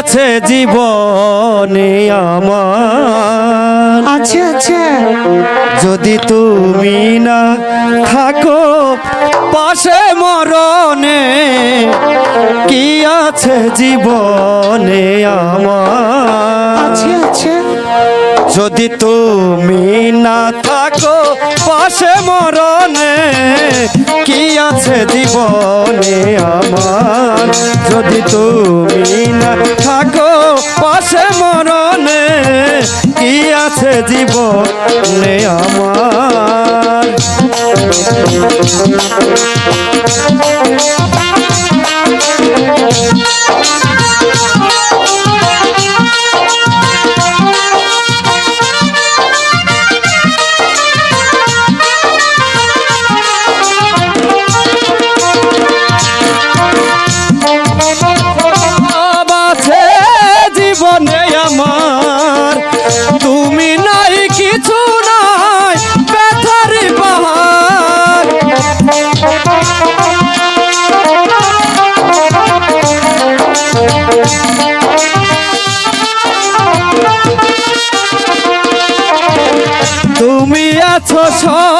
আছে জীবনে আমার। আচ্ছা আচ্ছা যদি তুমি না থাকো পাশে মরণে কি আছে জীবনে আমার? আচ্ছা আচ্ছা যদি তুমি না থাকো পাশে মরণে কি আছে জীবনে জীবনে আমার আমার তুমি নাই কিছু নাই ব্যথার পাহাড়। তুমি আছো সব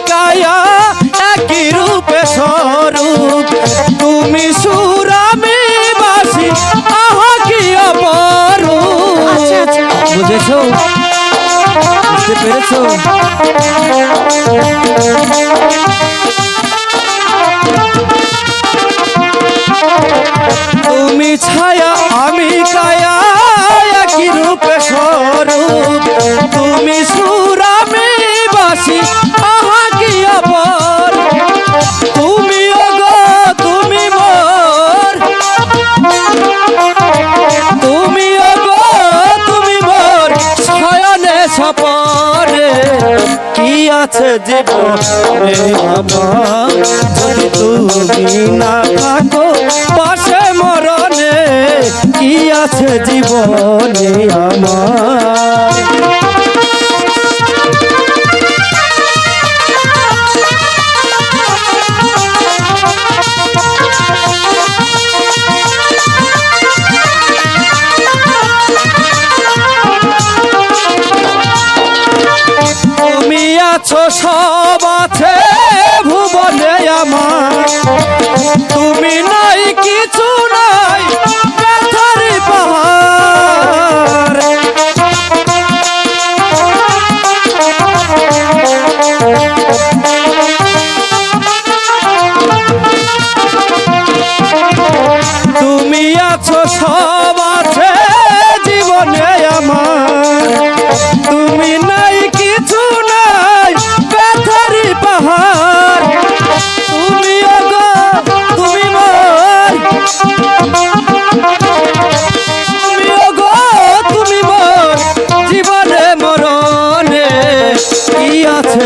আমি কায়া একই রূপে স্বরূপ। তুমি সুর আমি বাসি আহা কি অপরূপ। আচ্ছা, আচ্ছা। বুঝেছ? বুঝতে পেরেছ? আছে জীবনে। যদি তুমি না থাকো পাশে মরণে কি আছে জীবনে আমার? আছো সব আছে ভুবনে আমার। তুমি নাই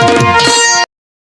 Música